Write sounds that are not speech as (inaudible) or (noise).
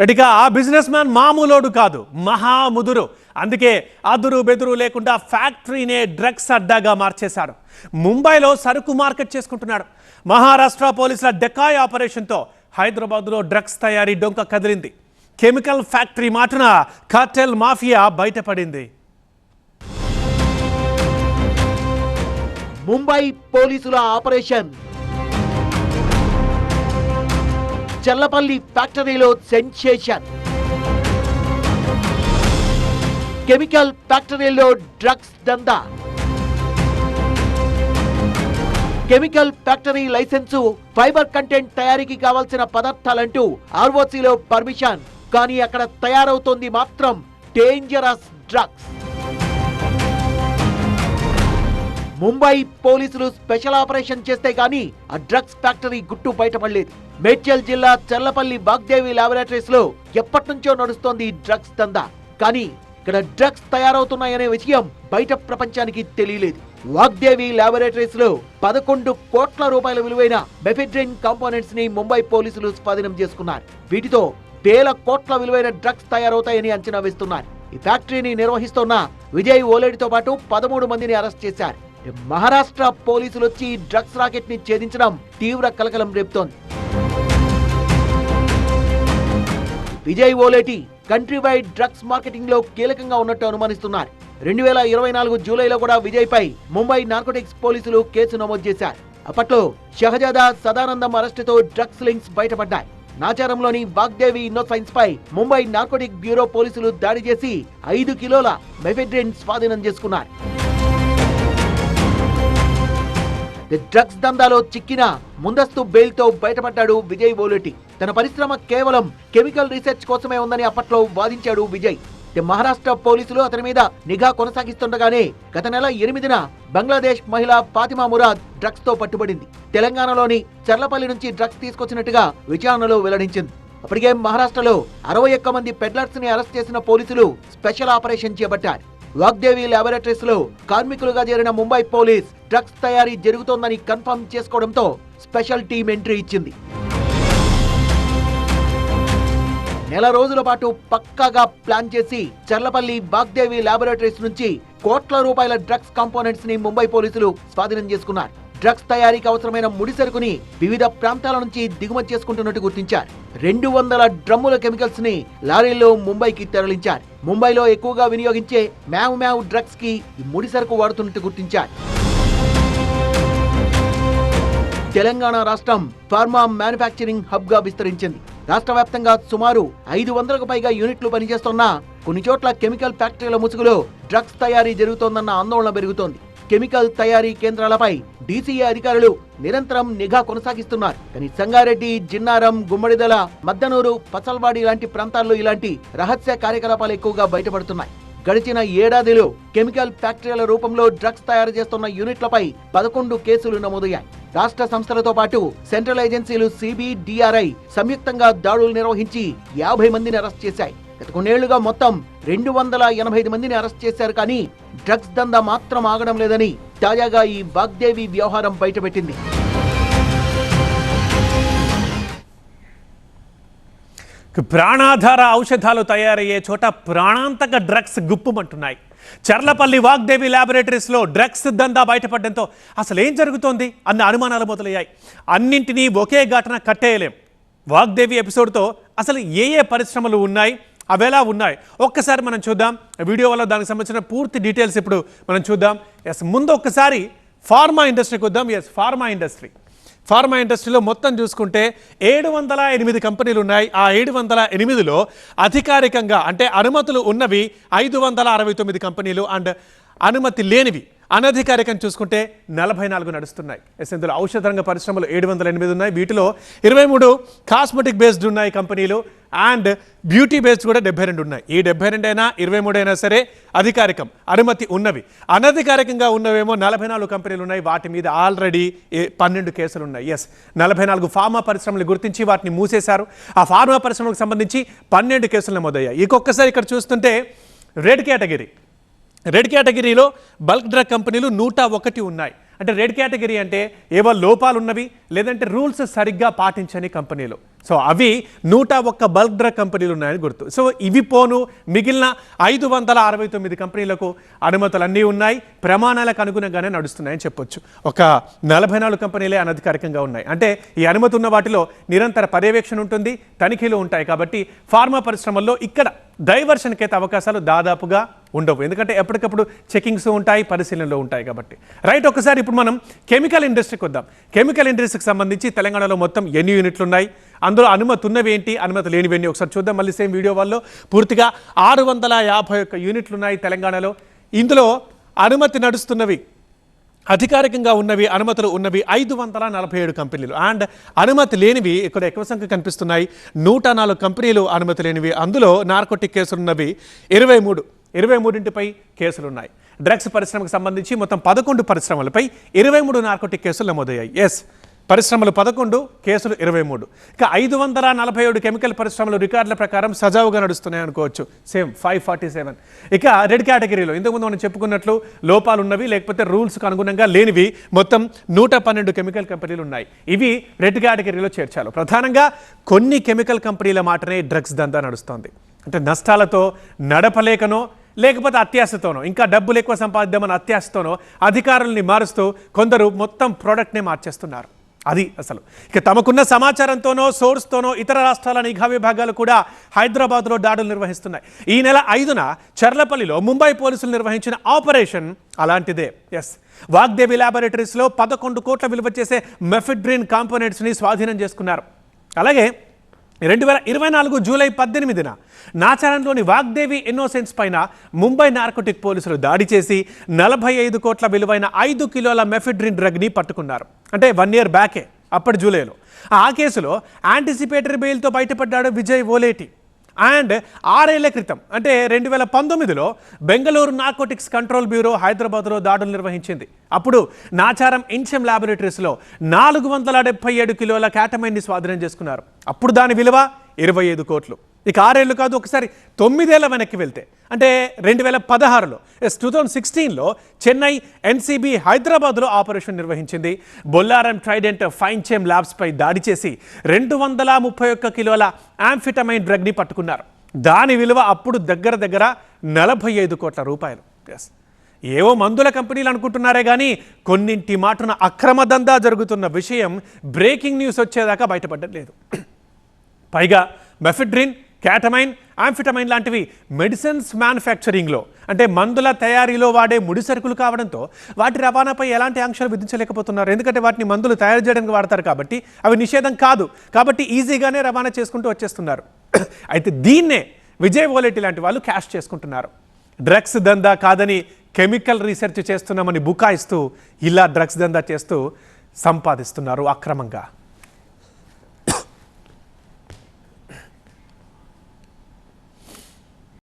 రెడ్డిగా ఆ business man మామూలోడు కాదు మహాముదురు. అందుకే అదురు బెదురు లేకుండా ఫ్యాక్టరీనే డ్రగ్స్ అడ్డాగా మార్చేశాడు ముంబైలో సరుకు మార్కెట్ చేసుకుంటున్నాడు. మహారాష్ట్ర పోలీసుల డెకాయ్ ఆపరేషన్తో హైదరాబాద్లో డ్రగ్స్ తయారీ డొంక కదిలింది. కెమికల్ ఫ్యాక్టరీ మాటున కార్టెల్ మాఫియా బయటపడింది. ముంబై పోలీసుల ఆపరేషన్. చల్లపల్లి ఫ్యాక్టరీలో సెన్సేషన్ కెమికల్ ఫ్యాక్టరీలో డ్రగ్స్ దందా. Chemical factory licence fibre content తయారీకి కావాల్సిన పదార్థాలంటూ ఆర్ఓసీలో పర్మిషన్. కానీ అక్కడ తయారవుతోంది మాత్రం డేంజరస్ డ్రగ్స్ ముంబై పోలీసులు స్పెషల్ ఆపరేషన్ చేస్తే గానీ ఆ డ్రగ్స్ ఫ్యాక్టరీ గుట్టు బయటపడలేదు. మేడ్చల్ జిల్లా చల్లపల్లి బాగ్దేవి లాబొరేటరీస్లో ఎప్పటి నుంచో నడుస్తోంది ఈ డ్రగ్స్ దందా. కానీ ఇక్కడ డ్రగ్స్ తయారవుతున్నాయనే విషయం బయట ప్రపంచానికి తెలియలేదు. వాగ్దేవి లాబొరేటరీస్లో పదకొండు కోట్ల రూపాయల విలువైన మెఫిడ్రిన్ కాంపోనెంట్స్ని ముంబై పోలీసులు స్వాధీనం చేసుకున్నారు. వీటితో వేల కోట్ల విలువైన డ్రగ్స్ తయారవుతాయని అంచనా వేస్తున్నారు. ఈ ఫ్యాక్టరీని నిర్వహిస్తున్న విజయ్ ఓలేడితో పాటు పదమూడు మందిని అరెస్ట్ చేశారు. మహారాష్ట్ర పోలీసులు వచ్చి డ్రగ్స్ రాకెట్ని ఛేదించడం తీవ్ర కలకలం రేపుతోంది. Vijay Oleti country wide drugs మార్కెటింగ్లో కీలకంగా ఉన్నట్టు అనుమానిస్తున్నారు. రెండు వేల ఇరవై నాలుగు జూలైలో కూడా విజయ్ పై ముంబై నార్కోటిక్స్ పోలీసులు కేసు నమోదు చేశారు. అప్పట్లో షహజాదా సదానందం అరెస్టుతో డ్రగ్స్ లింక్స్ బయటపడ్డాయి. నాచారంలోని వాగ్దేవి ఇన్నోసైన్స్ పై ముంబై నార్కోటిక్ బ్యూరో పోలీసులు దాడి చేసి ఐదు కిలోల మెఫెడ్రిన్ స్వాధీనం చేసుకున్నారు. డ్రగ్స్ దందాలో చిక్కిన ముందస్తు బెయిల్తో బయటపడ్డాడు విజయ్ ఓలెటి. తన పరిశ్రమ కేవలం కెమికల్ రీసెర్చ్ కోసమే ఉందని అప్పట్లో వాదించాడు విజయ్. మహారాష్ట్ర పోలీసులు అతని మీద నిఘా కొనసాగిస్తుండగానే గత నెల ఎనిమిదిన బంగ్లాదేశ్ మహిళ ఫాతిమా మురాద్ డ్రగ్స్తో పట్టుబడింది. తెలంగాణలోని చర్లపల్లి నుంచి డ్రగ్స్ తీసుకొచ్చినట్టుగా విచారణలో వెల్లడించింది. అప్పటికే మహారాష్ట్రలో అరవై ఒక్క మంది పెడ్లర్స్ని అరెస్ట్ చేసిన పోలీసులు స్పెషల్ ఆపరేషన్ చేపట్టారు. వాగ్దేవి లాబొరేటరీస్లో కార్మికులుగా చేరిన ముంబై పోలీస్ డ్రగ్స్ తయారీ జరుగుతోందని కన్ఫర్మ్ చేసుకోవడంతో స్పెషల్ టీం ఎంట్రీ ఇచ్చింది. నెల రోజుల పాటు పక్కాగా ప్లాన్ చేసి చర్లపల్లి బాగ్దేవి లాబొరేటరీస్ నుంచి కోట్ల రూపాయల డ్రగ్స్ కాంపోనెంట్స్ని ముంబై పోలీసులు స్వాధీనం చేసుకున్నారు. డ్రగ్స్ తయారీకి అవసరమైన ముడి సరుకుని వివిధ ప్రాంతాల నుంచి దిగుమతి చేసుకుంటున్నట్టు గుర్తించారు. రెండు వందల డ్రమ్ముల కెమికల్స్ని లారీల్లో ముంబైకి తరలించారు. ముంబైలో ఎక్కువగా వినియోగించే మ్యావ్ మ్యావ్ డ్రగ్స్కి ముడి సరుకు వాడుతున్నట్టు గుర్తించారు. తెలంగాణ రాష్ట్రం ఫార్మా మ్యానుఫ్యాక్చరింగ్ హబ్గా విస్తరించింది. రాష్ట్ర వ్యాప్తంగా సుమారు ఐదు వందలకు పైగా యూనిట్లు పనిచేస్తున్న కొన్ని చోట్ల కెమికల్ ఫ్యాక్టరీల ముసుగులో డ్రగ్స్ తయారీ జరుగుతోందన్న ఆందోళన పెరుగుతోంది. కెమికల్ తయారీ కేంద్రాలపై డీసీఏ అధికారులు నిరంతరం నిఘా కొనసాగిస్తున్నారు. కానీ సంగారెడ్డి జిన్నారం గుమ్మడిదల మద్దనూరు పసల్వాడి లాంటి ప్రాంతాల్లో ఇలాంటి రహస్య కార్యకలాపాలు ఎక్కువగా బయటపడుతున్నాయి. గడిచిన ఏడాదిలో కెమికల్ ఫ్యాక్టరీల రూపంలో డ్రగ్స్ తయారు చేస్తున్న యూనిట్లపై పదకొండు కేసులు నమోదయ్యాయి. రాష్ట్ర సంస్థలతో పాటు సెంట్రల్ ఏజెన్సీలు సిబి డిఆర్ఐ సంయుక్తంగా దాడులు నిర్వహించి యాభై మందిని అరెస్ట్ చేశాయి. గత కొన్నేళ్ళుగా మొత్తం రెండు వందల ఎనభై ఐదు మందిని అరెస్ట్ చేశారు కానీ డ్రగ్స్ దందా మాత్రం ఆగడం లేదని తాజాగా ఈ వాగ్దేవి వ్యవహారం బయటపెట్టింది. ప్రాణాధార ఔషధాలు తయారయ్యే చోట ప్రాణాంతక డ్రగ్స్ గుప్పుమంటున్నాయి. చర్లపల్లి వాగ్దేవి ల్యాబొరేటరీస్లో డ్రగ్స్ దందా బయటపడడంతో అసలు ఏం జరుగుతోంది అన్న అనుమానాలు మొదలయ్యాయి. అన్నింటినీ ఒకే ఘటన కట్టేయలేం. వాగ్దేవి ఎపిసోడ్తో అసలు ఏ ఏ పరిశ్రమలు ఉన్నాయి? అవెలా ఉన్నాయి? ఒక్కసారి మనం చూద్దాం. వీడియో వల్ల దానికి సంబంధించిన పూర్తి డీటెయిల్స్ ఇప్పుడు మనం చూద్దాం. ఎస్ ముందు ఒక్కసారి ఫార్మా ఇండస్ట్రీకి వద్దాం. Yes pharma industry. ఫార్మా ఇండస్ట్రీలో మొత్తం చూసుకుంటే ఏడు వందల ఎనిమిది కంపెనీలు ఉన్నాయి ఆ ఏడు వందల ఎనిమిదిలో అధికారికంగా అంటే అనుమతులు ఉన్నవి ఐదు వందల అరవై తొమ్మిది కంపెనీలు అండ్ అనుమతి లేనివి. అనధికారికం చూసుకుంటే నలభై నాలుగు నడుస్తున్నాయి. ఎస్ ఇందులో ఔషధ రంగ పరిశ్రమలు ఏడు వందల ఎనిమిది ఉన్నాయి. వీటిలో ఇరవై మూడు కాస్మెటిక్ బేస్డ్ ఉన్నాయి కంపెనీలు అండ్ బ్యూటీ బేస్డ్ కూడా డెబ్బై రెండు ఉన్నాయి. ఈ డెబ్బై రెండు అయినా ఇరవై మూడు అయినా సరే అధికారికం అనుమతి ఉన్నవి. అనధికారికంగా ఉన్నవేమో నలభై నాలుగు కంపెనీలు ఉన్నాయి. వాటి మీద ఆల్రెడీ పన్నెండు కేసులు ఉన్నాయి. ఎస్ నలభై నాలుగు ఫార్మా పరిశ్రమలు గుర్తించి వాటిని మూసేశారు. ఆ ఫార్మా పరిశ్రమలకు సంబంధించి పన్నెండు కేసులు నమోదయ్యాయి. ఇంకొకసారి ఇక్కడ చూస్తుంటే రెడ్ కేటగిరీ రెడ్ కేటగిరీలో బల్క్ డ్రగ్ కంపెనీలు నూట ఒకటి ఉన్నాయి. అంటే రెడ్ కేటగిరీ అంటే ఏవో లోపాలు ఉన్నవి లేదంటే రూల్స్ సరిగ్గా పాటించని కంపెనీలు. సో అవి నూట ఒక్క బల్క్ డ్రగ్ కంపెనీలు ఉన్నాయని గుర్తు. సో ఇవి పోను. మిగిలిన ఐదు వందల అరవై తొమ్మిది కంపెనీలకు అనుమతులు అన్నీ ఉన్నాయి. ప్రమాణాలకు అనుగుణంగానే నడుస్తున్నాయని చెప్పొచ్చు. ఒక నలభై నాలుగు కంపెనీలే అనధికారికంగా ఉన్నాయి. అంటే ఈ అనుమతి ఉన్న వాటిలో నిరంతర పర్యవేక్షణ ఉంటుంది తనిఖీలు ఉంటాయి. కాబట్టి ఫార్మా పరిశ్రమల్లో ఇక్కడ డైవర్షన్కి అయితే అవకాశాలు దాదాపుగా ఉండవు. ఎందుకంటే ఎప్పటికప్పుడు చెకింగ్స్ ఉంటాయి పరిశీలనలు ఉంటాయి కాబట్టి. రైట్ ఒకసారి ఇప్పుడు మనం కెమికల్ ఇండస్ట్రీకి వద్దాం. కెమికల్ ఇండస్ట్రీకి సంబంధించి తెలంగాణలో మొత్తం ఎన్ని యూనిట్లు ఉన్నాయి? అందులో అనుమతి ఉన్నవి ఏంటి అనుమతి లేనివి ఏంటి ఒకసారి చూద్దాం మళ్ళీ సేమ్ వీడియో వాళ్ళు పూర్తిగా ఆరు వందల యాభై ఒక్క యూనిట్లు ఉన్నాయి తెలంగాణలో. ఇందులో అనుమతి నడుస్తున్నవి అధికారికంగా ఉన్నవి అనుమతులు ఉన్నవి ఐదు వందల నలభై ఏడు కంపెనీలు. అండ్ అనుమతి లేనివి ఇక్కడ ఎక్కువ సంఖ్య కనిపిస్తున్నాయి. నూట నాలుగు కంపెనీలు అనుమతి లేనివి. అందులో నార్కోటిక్ కేసులు ఉన్నవి ఇరవై మూడు. ఇరవై మూడింటిపై కేసులు ఉన్నాయి డ్రగ్స్ పరిశ్రమకు సంబంధించి మొత్తం పదకొండు పరిశ్రమలపై ఇరవై మూడు నార్కోటిక్ కేసులు నమోదయ్యాయి. ఎస్ పరిశ్రమలు పదకొండు కేసులు ఇరవై మూడు. ఇక ఐదు వందల నలభై ఏడు కెమికల్ పరిశ్రమలు రికార్డుల ప్రకారం సజావుగా నడుస్తున్నాయి అనుకోవచ్చు. సేమ్ ఫైవ్ ఫార్టీ సెవెన్ ఇక రెడ్ కేటగిరీలో ఇంతకుముందు మనం చెప్పుకున్నట్లు లోపాలు ఉన్నవి లేకపోతే రూల్స్కు అనుగుణంగా లేనివి మొత్తం నూట పన్నెండు కెమికల్ కంపెనీలు ఉన్నాయి ఇవి రెడ్ కేటగిరీలో చేర్చాలి. ప్రధానంగా కొన్ని కెమికల్ కంపెనీల మాటనే డ్రగ్స్ దందా నడుస్తోంది. అంటే నష్టాలతో నడపలేకనో లేకపోతే అత్యాశతోనో ఇంకా డబ్బులు ఎక్కువ సంపాదిద్దామని అత్యాశతోనో అధికారుల్ని మారుస్తూ కొందరు మొత్తం ప్రోడక్ట్నే మార్చేస్తున్నారు. అది అసలు. ఇక తమకున్న సమాచారంతోనో సోర్స్తోనో ఇతర రాష్ట్రాల నిఘా విభాగాలు కూడా హైదరాబాద్లో దాడులు నిర్వహిస్తున్నాయి. ఈ నెల ఐదున చర్లపల్లిలో ముంబై పోలీసులు నిర్వహించిన ఆపరేషన్ అలాంటిదే. ఎస్ వాగ్దేవి ల్యాబొరేటరీస్లో పదకొండు కోట్ల విలువ చేసే మెఫిడ్రిన్ కాంపోనెంట్స్ని స్వాధీనం చేసుకున్నారు. అలాగే రెండు వేల ఇరవై నాలుగు జూలై పద్దెనిమిదిన నాచారంలోని వాగ్దేవి ఇన్నోసెన్స్ పైన ముంబై నార్కోటిక్ పోలీసులు దాడి చేసి నలభై ఐదు కోట్ల విలువైన ఐదు కిలోల మెఫిడ్రిన్ డ్రగ్ని పట్టుకున్నారు. అంటే వన్ ఇయర్ బ్యాకే అప్పటి జూలైలో. ఆ కేసులో యాంటిసిపేటరీ బెయిల్తో బయటపడ్డాడు విజయ్ ఓలేటి. అండ్ ఆరేళ్ళ క్రితం అంటే రెండు వేల పంతొమ్మిదిలో బెంగళూరు నార్కోటిక్స్ కంట్రోల్ బ్యూరో హైదరాబాద్లో దాడులు నిర్వహించింది. అప్పుడు నాచారం ఇన్షెమ్ ల్యాబొరేటరీస్లో నాలుగు వందల డెబ్బై ఏడు కిలోల క్యాటమైన్ని స్వాధీనం చేసుకున్నారు. అప్పుడు దాని విలువ ఇరవై ఐదు కోట్లు. ఇక ఆరేళ్ళు కాదు ఒకసారి తొమ్మిదేళ్ళ వెనక్కి వెళ్తే. అంటే రెండు వేల పదహారులో ఎస్ టూ థౌజండ్ సిక్స్టీన్లో చెన్నై ఎన్సీబీ హైదరాబాద్లో ఆపరేషన్ నిర్వహించింది. బొల్లారం ట్రైడెంట్ ఫైన్ చేమ్ ల్యాబ్స్పై దాడి చేసి రెండు వందల ముప్పై ఒక్క కిలోల యాంఫిటమైన్ డ్రగ్ని పట్టుకున్నారు. దాని విలువ అప్పుడు దగ్గర దగ్గర నలభై ఐదు కోట్ల రూపాయలు. ఎస్ ఏవో మందుల కంపెనీలు అనుకుంటున్నారే కానీ కొన్నింటి మాటున అక్రమ దందా జరుగుతున్న విషయం బ్రేకింగ్ న్యూస్ వచ్చేదాకా బయటపడడం లేదు పైగా మెఫిడ్రిన్ క్యాటమైన్ ఆంఫిటమైన్ లాంటివి మెడిసిన్స్ మ్యానుఫ్యాక్చరింగ్లో అంటే మందుల తయారీలో వాడే ముడి సరుకులు కావడంతో వాటి రవాణాపై ఎలాంటి ఆంక్షలు విధించలేకపోతున్నారు. ఎందుకంటే వాటిని మందులు తయారు చేయడానికి వాడతారు కాబట్టి అవి నిషేధం కాదు. కాబట్టి ఈజీగానే రవాణా చేసుకుంటూ వచ్చేస్తున్నారు. (coughs) అయితే దీన్నే విజయ్ ఓలెట్టి లాంటి వాళ్ళు క్యాష్ చేసుకుంటున్నారు. డ్రగ్స్ దందా కాదని కెమికల్ రీసెర్చ్ చేస్తున్నామని బుకాయిస్తూ ఇలా డ్రగ్స్ దందా చేస్తూ సంపాదిస్తున్నారు అక్రమంగా.